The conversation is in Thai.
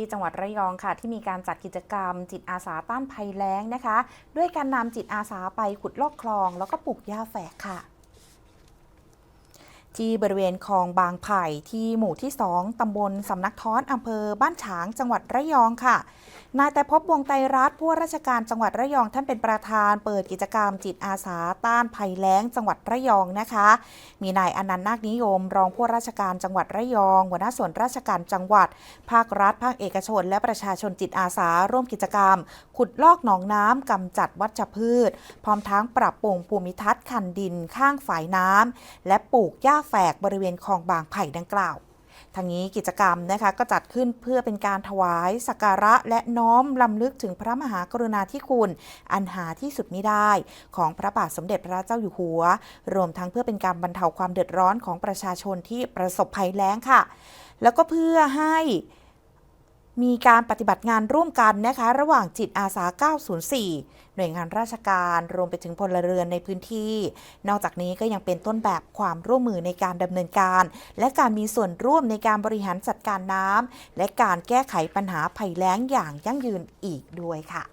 ที่จังหวัดระยองค่ะ ที่มีการจัดกิจกรรม จิตอาสาต้านภัยแล้งนะคะ ด้วยการนำจิตอาสาไปขุดลอกคลอง แล้วก็ปลูกหญ้าแฝกค่ะ ที่บริเวณคลองบางไผ่ที่หมู่ที่ 2 ตำบลสำนักท้อนอำเภอบ้านฉางจังหวัดระยองค่ะ นายแต่พบวงไตรรัตผู้ว่าราชการจังหวัดระยองท่านเป็นประธาน เปิดกิจกรรมจิตอาสาต้านภัยแล้งจังหวัดระยองนะคะ มีนายอนันต์นาคนิยม รองผู้ราชการจังหวัดระยอง หัวหน้าส่วนราชการจังหวัด ภาครัฐ ภาคเอกชน และประชาชนจิตอาสา ร่วมกิจกรรม ขุดลอกหนองน้ำกำจัดวัชพืช พร้อมทั้งปรับปรุงภูมิทัศน์คันดินข้างฝายน้ำและปลูกหญ้าแฝกบริเวณคลองบางไผ่ดังกล่าว ทางนี้กิจกรรมนะคะก็จัดขึ้นเพื่อเป็นการถวายสักการะและน้อมลำลึกถึงพระมหากรุณาธิคุณ อันหาที่สุดมิได้ ของพระบาทสมเด็จพระเจ้าอยู่หัว รวมทั้งเพื่อเป็นการบรรเทาความเดือดร้อนของประชาชนที่ประสบภัยแล้งค่ะ แล้วก็เพื่อให้ มีการปฏิบัติงานร่วมกันนะคะ ระหว่างจิตอาสา 904 หน่วยงานราชการ รวมไปถึงพลเรือนในพื้นที่ นอกจากนี้ก็ยังเป็นต้นแบบความร่วมมือในการดำเนินการ และการมีส่วนร่วมในการบริหารจัดการน้ำและการแก้ไขปัญหาภัยแล้งอย่างยั่งยืนอีกด้วยค่ะ